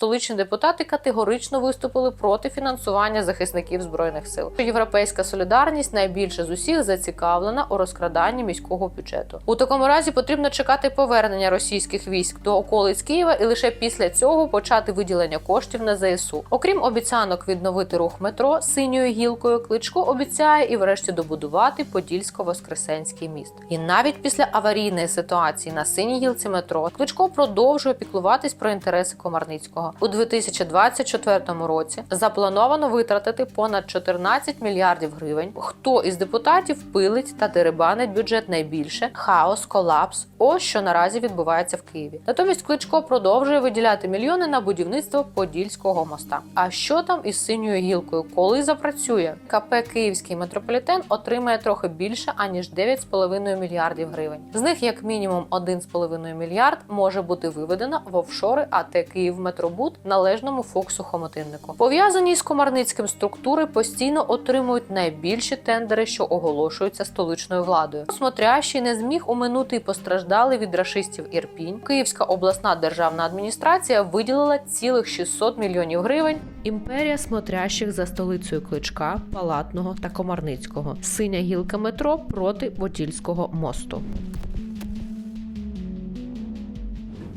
Столичні депутати категорично виступили проти фінансування захисників збройних сил. Європейська солідарність найбільше з усіх зацікавлена у розкраданні міського бюджету. У такому разі потрібно чекати повернення російських військ до околиць Києва і лише після цього почати виділення коштів на ЗСУ. Окрім обіцянок відновити рух метро синьою гілкою, кличко обіцяє і врешті добудувати Подільсько-Воскресенський міст. І навіть після аварійної ситуації на синій гілці метро Кличко продовжує піклуватись про інтереси Комарницького. У 2024 році заплановано витратити понад 14 мільярдів гривень. Хто із депутатів пилить та дерибанить бюджет найбільше? Хаос, колапс. Ось що наразі відбувається в Києві. Натомість Кличко продовжує виділяти мільйони на будівництво Подільського моста. А що там із синьою гілкою? Коли запрацює? КП Київський метрополітен отримає трохи більше аніж 9,5 мільярдів гривень. З них як мінімум 1,5 мільярд може бути виведено в офшори АТ Київ Метробуд належному Фоксу Хомотиннику. Пов'язані з Комарницьким структури постійно отримують найбільші тендери, що оголошуються столичною владою. Смотрящий не зміг уминути і постраждали від рашистів Ірпінь. Київська обласна державна адміністрація виділила цілих 600 мільйонів гривень. Імперія смотрящих за столицею Кличка, Палатного та Комарницького. Синя гілка метро проти Подільського мосту.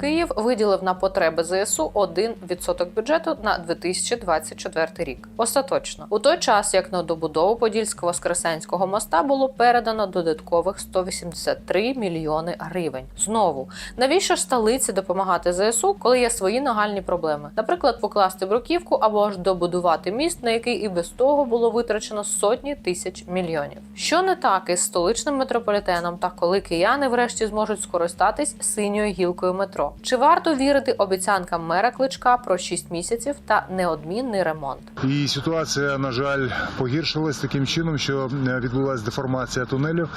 Київ виділив на потреби ЗСУ 1% бюджету на 2024 рік. Остаточно у той час, як на добудову Подільсько-Воскресенського моста було передано додаткових 183 мільйони гривень. Знову навіщо ж столиці допомагати ЗСУ, коли є свої нагальні проблеми? Наприклад, покласти бруківку або ж добудувати міст, на який і без того було витрачено сотні тисяч мільйонів. Що не так із столичним метрополітеном, та коли кияни врешті зможуть скористатись синьою гілкою метро? Чи варто вірити обіцянкам мера кличка про 6 місяців та неодмінний ремонт? І ситуація, на жаль, погіршилась таким чином, що е, відбулася деформація тунелю,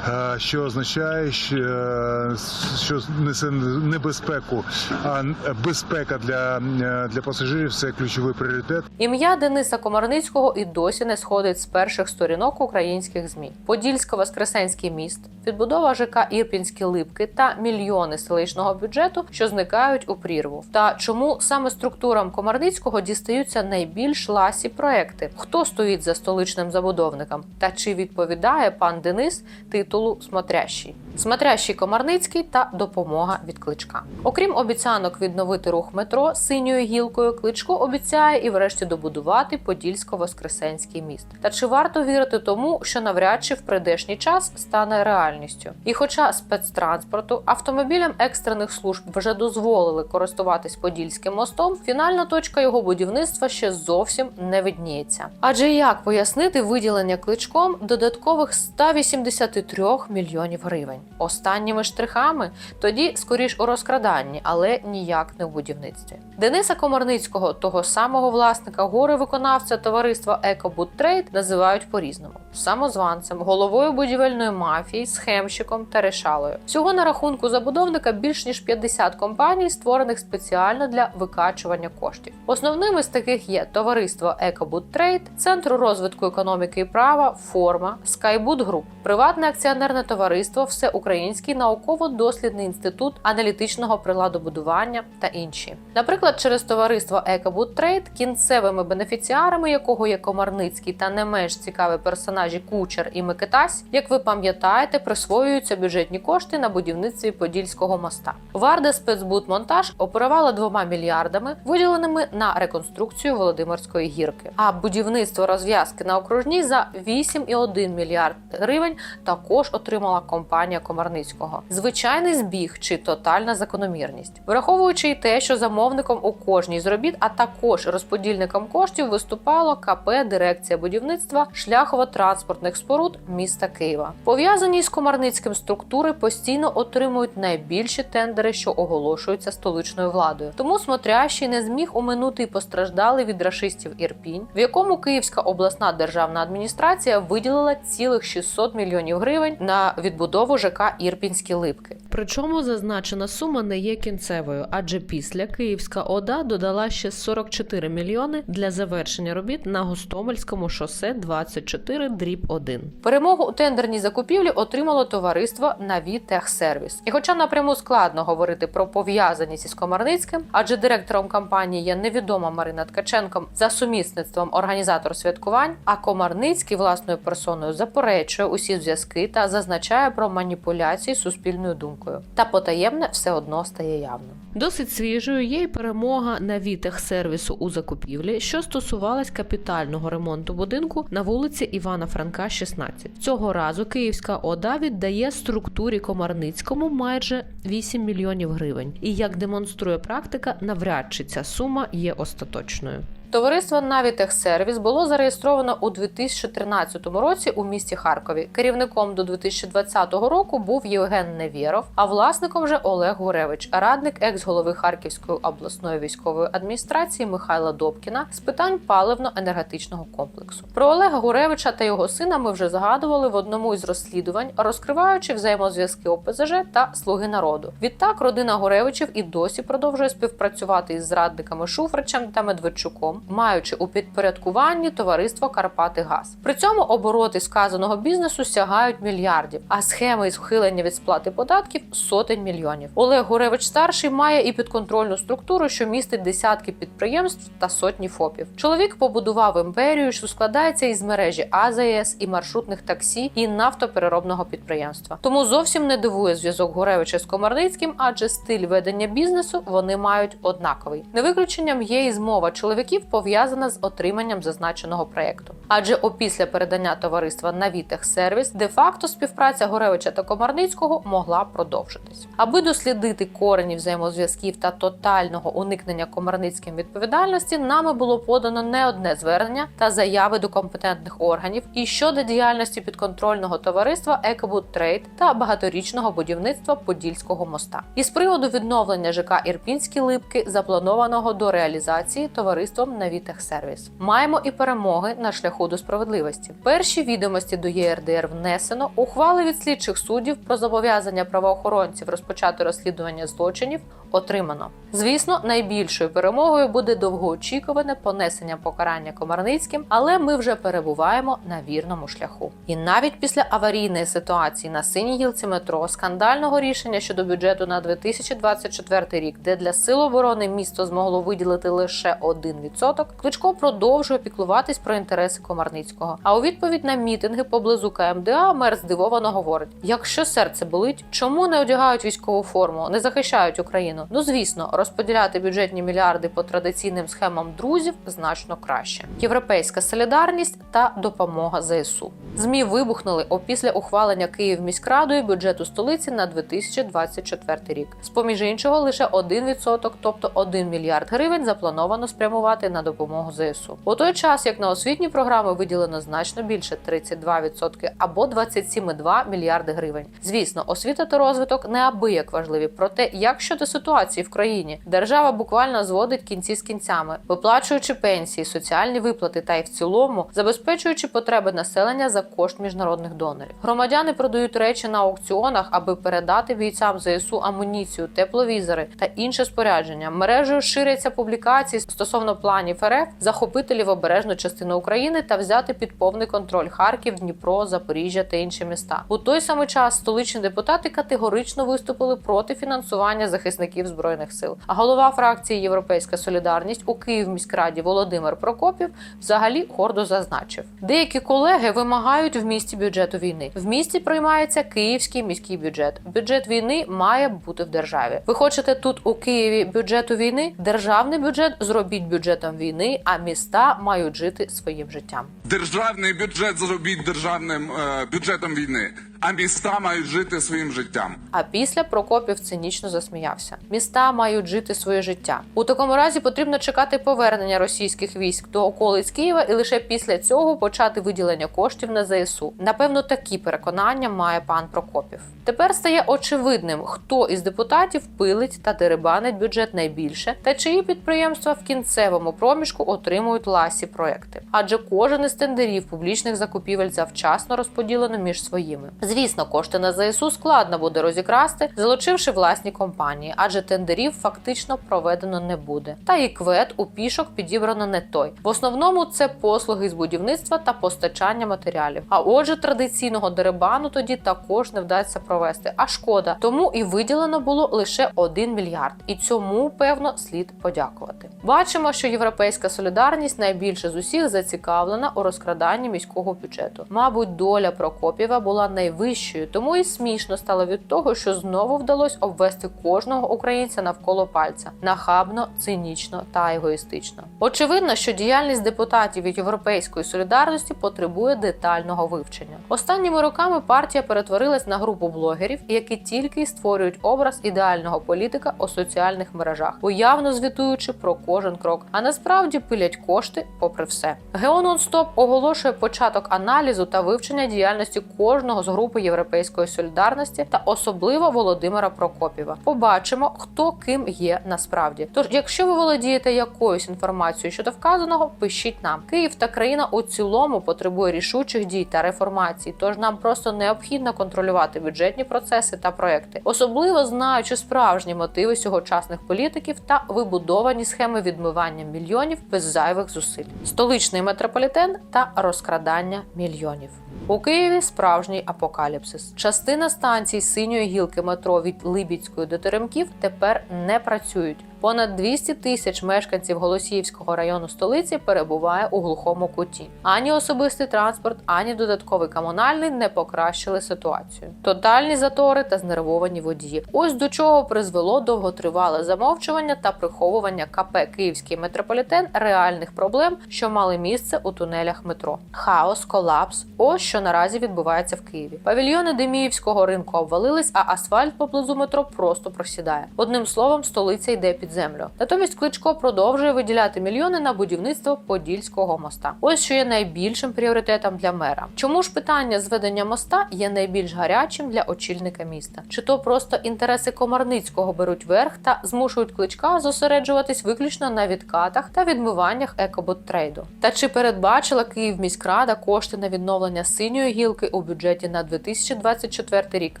е, що означає, що е, несе небезпеку, а безпека для, для пасажирів це ключовий пріоритет. Ім'я Дениса Комарницького і досі не сходить з перших сторінок українських змі. Подільсько-Воскресенський міст, відбудова ЖК Ірпінські липки та мільйони селищного бюджету, що зникають у прірву. Та чому саме структурам Комарницького дістаються найбільш ласі проекти? Хто стоїть за столичним забудовником? Та чи відповідає пан Денис титулу смотрящий? Смотрящий Комарницький та допомога від кличка. Окрім обіцянок відновити рух метро синьою гілкою, кличко обіцяє і врешті добудувати Подільсько-Воскресенський міст. Та чи варто вірити тому, що навряд чи в прийдешній час стане реальністю? І хоча спецтранспорту автомобілям екстрених служб вже дозволили користуватись Подільським мостом, фінальна точка його будівництва ще зовсім не видніється. Адже як пояснити виділення кличком додаткових 183 мільйонів гривень? Останніми штрихами тоді скоріш у розкраданні, але ніяк не в будівництві. Дениса Комарницького, того самого власника горе виконавця товариства «Екобудтрейд» називають по-різному: самозванцем, головою будівельної мафії, схемщиком та решалою. Всього на рахунку забудовника більш ніж 50 компаній, створених спеціально для викачування коштів. Основними з таких є товариство «Екобудтрейд», Центр розвитку економіки і права, форма, Скайбуд Груп, приватне акціонерне товариство, Всеукраїнський науково-дослідний інститут аналітичного приладобудування та інші. Наприклад, через товариство «Екобудтрейд», кінцевими бенефіціарами якого є Комарницький та не менш цікаві персонажі Кучер і Микитась, як ви пам'ятаєте, присвоюються бюджетні кошти на будівництві Подільського моста. Варда спецбудмонтаж оперувала двома мільярдами, виділеними на реконструкцію Володимирської гірки. А будівництво розв'язки на окружній за 8,1 мільярд гривень також отримала компанія Комарницького. Звичайний збіг чи тотальна закономірність, враховуючи й те, що замовником у кожній з робіт, а також розподільником коштів виступало КП Дирекція будівництва шляхово-транспортних споруд міста Києва. Пов'язані з Комарницьким структури постійно отримують найбільші тендери, що оголошуються столичною владою. Тому смотрящий не зміг уминути і постраждали від рашистів Ірпінь, в якому Київська обласна державна адміністрація виділила цілих 600 мільйонів гривень на відбудову ЖК Ірпінські липки. Причому зазначена сума не є кінцевою, адже після Київська ОДА додала ще 44 мільйони для завершення робіт на Гостомельському шосе 24 дріб 1. Перемогу у тендерній закупівлі отримало товариство Наві Техсервіс. І хоча напряму складно говорити про пов'язаність із Комарницьким, адже директором компанії є невідома Марина Ткаченко за сумісництвом організатор святкувань, а Комарницький власною персоною заперечує усі зв'язки та зазначає про маніпуляції суспільною думкою. Та потаємне все одно стає явним. Досить свіжою є й перемога на вітах сервісу у закупівлі, що стосувалась капітального ремонту будинку на вулиці Івана Франка, 16. Цього разу Київська ОДА віддає структурі Комарницькому майже 8 мільйонів гривень. І як демонструє практика, навряд чи ця сума є остаточною. Товариство Навітехсервіс було зареєстровано у 2013 році у місті Харкові. Керівником до 2020 року був Євген Невєров, а власником вже Олег Гуревич, радник екс-голови Харківської обласної військової адміністрації Михайла Добкіна з питань паливно-енергетичного комплексу. Про Олега Гуревича та його сина ми вже згадували в одному із розслідувань, розкриваючи взаємозв'язки ОПЗЖ та Слуги народу. Відтак родина Гуревичів і досі продовжує співпрацювати із зрадниками Шуфричем та Медведчуком маючи у підпорядкуванні товариство Карпати Газ. При цьому обороти сказаного бізнесу сягають мільярдів, а схеми із ухилення від сплати податків сотень мільйонів. Олег Гуревич старший має і підконтрольну структуру, що містить десятки підприємств та сотні ФОПів. Чоловік побудував імперію, що складається із мережі АЗС і маршрутних таксі і нафтопереробного підприємства. Тому зовсім не дивує зв'язок Гуревича з Комарницьким, адже стиль ведення бізнесу вони мають однаковий. Не виключенням є і змова чоловіків пов'язана з отриманням зазначеного проєкту. Адже опісля передання товариства Навітех Сервіс де-факто співпраця Горевича та Комарницького могла продовжитись. Аби дослідити корені взаємозв'язків та тотального уникнення Комарницьким відповідальності, нами було подано не одне звернення та заяви до компетентних органів і щодо діяльності підконтрольного товариства Екобуд Трейд та багаторічного будівництва Подільського моста. Із приводу відновлення ЖК Ірпінські липки, запланованого до реалізації товариством Навітехсервіс. Маємо і перемоги на шляху до справедливості. Перші відомості до ЄРДР внесено, ухвали від слідчих суддів про зобов'язання правоохоронців розпочати розслідування злочинів отримано. Звісно, найбільшою перемогою буде довгоочікуване понесення покарання Комарницьким, але ми вже перебуваємо на вірному шляху. І навіть після аварійної ситуації на синій гілці метро, скандального рішення щодо бюджету на 2024 рік, де для сил оборони місто змогло виділити лише 1%, Кличко продовжує піклуватись про інтереси Комарницького. А у відповідь на мітинги поблизу КМДА мер здивовано говорить: якщо серце болить, чому не одягають військову форму, не захищають Україну? Ну звісно, розподіляти бюджетні мільярди по традиційним схемам друзів значно краще. Європейська солідарність та допомога ЗСУ. Змі вибухнули опісля ухвалення Київміськрадою бюджету столиці на 2024 рік. З поміж іншого, лише 1%, тобто 1 мільярд гривень, заплановано спрямувати на допомогу ЗСУ. У той час, як на освітні програми виділено значно більше 32% або 27,2 мільярди гривень. Звісно, освіта та розвиток неабияк важливі. Проте, як щодо ситуації в країні, держава буквально зводить кінці з кінцями, виплачуючи пенсії, соціальні виплати та й в цілому забезпечуючи потреби населення за кошт міжнародних донорів. Громадяни продають речі на аукціонах, аби передати бійцям ЗСУ амуніцію, тепловізори та інше спорядження. Мережею ширяться публікації стосовно планів РФ захопити лівобережну частину України та взяти під повний контроль Харків, Дніпро, Запоріжжя та інші міста. У той самий час столичні депутати категорично виступили проти фінансування захисників збройних сил. А голова фракції Європейська Солідарність у Київміськраді Володимир Прокопів взагалі гордо зазначив: деякі колеги вимагають в місті бюджету війни. В місті приймається київський міський бюджет. Бюджет війни має бути в державі. Ви хочете тут у Києві бюджету війни? Державний бюджет зробіть бюджетом війни, а міста мають жити своїм життям. Державний бюджет зробіть державним е, бюджетом війни, а міста мають жити своїм життям. А після Прокопів цинічно засміявся. Міста мають жити своє життя. У такому разі потрібно чекати повернення російських військ до околиць Києва і лише після цього почати виділення коштів на ЗСУ. Напевно, такі переконання має пан Прокопів. Тепер стає очевидним, хто із депутатів пилить та дерибанить бюджет найбільше, та чиї підприємства в кінцевому проміжку отримують ласі проекти. Адже кожен із тендерів публічних закупівель завчасно розподілено між своїми. Звісно, кошти на ЗСУ складно буде розікрасти, залучивши власні компанії, адже тендерів фактично проведено не буде. Та і квет у пішок підібрано не той. В основному це послуги з будівництва та постачання матеріалів. А отже, традиційного деребану тоді також не вдасться провести. А шкода, тому і виділено було лише 1 мільярд. І цьому певно слід подякувати. Бачимо, що європейська солідарність найбільше з усіх зацікавлена у розкраданні міського бюджету. Мабуть, доля Прокопєва була найвищою, тому і смішно стало від того, що знову вдалося обвести кожного українця навколо пальця нахабно, цинічно та егоїстично. Очевидно, що діяльність депутатів від європейської солідарності потребує детального вивчення. Останніми роками партія перетворилась на групу блогерів, які тільки й створюють образ ідеального політика у соціальних мережах, уявно звітуючи про кожен крок, а насправді пилять кошти попри все. Гео Нонстоп оголошує початок аналізу та вивчення діяльності кожного з групи Європейської солідарності та особливо Володимира Прокопєва. Побачимо, хто ким є насправді. Тож, якщо ви володієте якоюсь інформацією щодо вказаного, пишіть нам. Київ та країна у цілому потребує рішучих дій та реформацій. Тож нам просто необхідно контролювати бюджетні процеси та проекти, особливо знаючи справжні мотиви сьогочасних політиків та вибудовані схеми відмивання мільйонів без зайвих зусиль. Столичний метрополітен та розкрадання мільйонів. У Києві справжній апокаліпсис. Частина станцій синьої гілки метро від Либідської до Теремків тепер не працюють. Понад 200 тисяч мешканців Голосіївського району столиці перебуває у глухому куті. Ані особистий транспорт, ані додатковий комунальний не покращили ситуацію. Тотальні затори та знервовані водії. Ось до чого призвело довготривале замовчування та приховування КП Київський метрополітен реальних проблем, що мали місце у тунелях метро. Хаос, колапс. Ось що наразі відбувається в Києві. Павільйони Деміївського ринку обвалились, а асфальт поблизу метро просто просідає. Одним словом, столиця йде під землю. Натомість Кличко продовжує виділяти мільйони на будівництво Подільського моста. Ось що є найбільшим пріоритетом для мера. Чому ж питання зведення моста є найбільш гарячим для очільника міста? Чи то просто інтереси Комарницького беруть верх та змушують кличка зосереджуватись виключно на відкатах та відмиваннях екоботтрейду? Та чи передбачила Київміськрада кошти на відновлення синьої гілки у бюджеті на 2024 рік?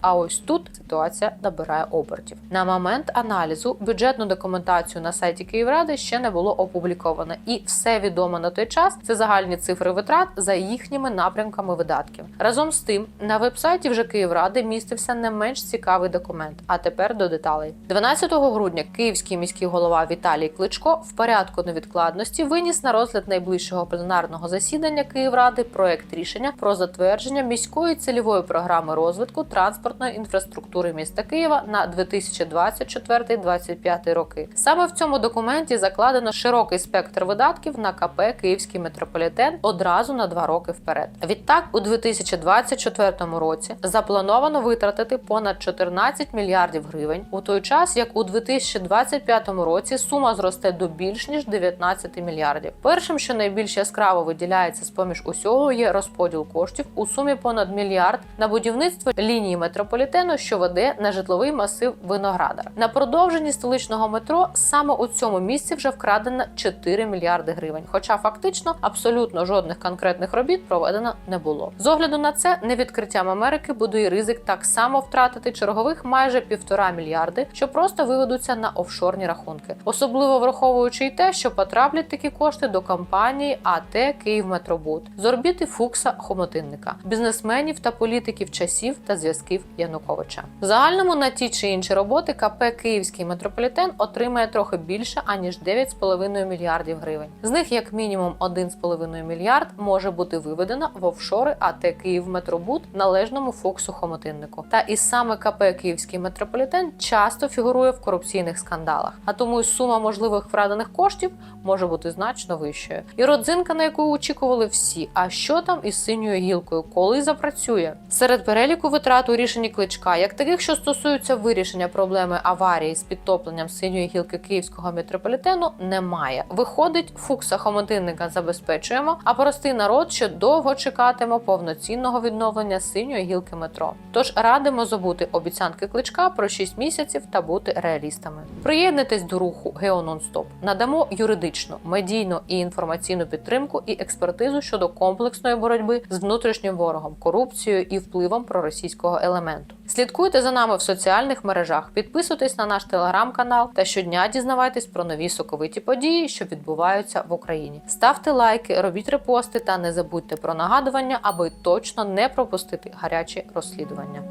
А ось тут ситуація набирає обертів. На момент аналізу бюджетну документацію на сайті Київради ще не було опубліковано, і все відомо на той час це загальні цифри витрат за їхніми напрямками видатків. Разом з тим, на вебсайті вже Київради містився не менш цікавий документ. А тепер до деталей. 12 грудня київський міський голова Віталій Кличко в порядку невідкладності виніс на розгляд найближчого пленарного засідання Київради проект рішення про затвердження міської цільової програми розвитку транспортної інфраструктури міста Києва на 2024-2025 роки. Саме в цьому документі закладено широкий спектр видатків на КП Київський метрополітен одразу на два роки вперед. Відтак, у 2024 році заплановано витратити понад 14 мільярдів гривень, у той час як у 2025 році сума зросте до більш ніж 19 мільярдів. Першим, що найбільш яскраво виділяється з поміж усього, є розподіл коштів у сумі понад мільярд на будівництво лінії метрополітену, що веде на житловий масив Виноградар. На продовженні столичного метро саме у цьому місці вже вкрадено 4 мільярди гривень. Хоча фактично абсолютно жодних конкретних робіт проведено не було. З огляду на це невідкриттям Америки буде і ризик так само втратити чергових майже півтора мільярди, що просто виведуться на офшорні рахунки, особливо враховуючи й те, що потраплять такі кошти до компанії АТ Київметробуд з орбіти Фукса Хомотинника, бізнесменів та політиків часів та зв'язків Януковича. В загальному на ті чи інші роботи КП Київський метрополітен отримає трохи більше аніж 9,5 мільярдів гривень. З них як мінімум 1,5 мільярд може бути виведено в офшори АТ Київметробуд належному Фоксу Хомотиннику. Та і саме КП Київський метрополітен часто фігурує в корупційних скандалах, а тому й сума можливих вкрадених коштів може бути значно вищою. І родзинка, на яку очікували всі. А що там із синьою гілкою, коли запрацює? Серед переліку витрат у рішенні кличка, як таких, що стосуються вирішення проблеми аварії з підтопленням синьої гілки київського метрополітену немає. Виходить, фукса хомотинника забезпечуємо, а простий народ ще довго чекатиме повноцінного відновлення синьої гілки метро. Тож радимо забути обіцянки кличка про 6 місяців та бути реалістами. Приєднуйтесь до руху Гео Нонстоп. Надамо юридичну, медійну і інформаційну підтримку і експертизу щодо комплексної боротьби з внутрішнім ворогом, корупцією і впливом проросійського елементу. Слідкуйте за нами в соціальних мережах, підписуйтесь на наш телеграм-канал та щодня дізнавайтесь про нові соковиті події, що відбуваються в Україні. Ставте лайки, робіть репости та не забудьте про нагадування, аби точно не пропустити гарячі розслідування.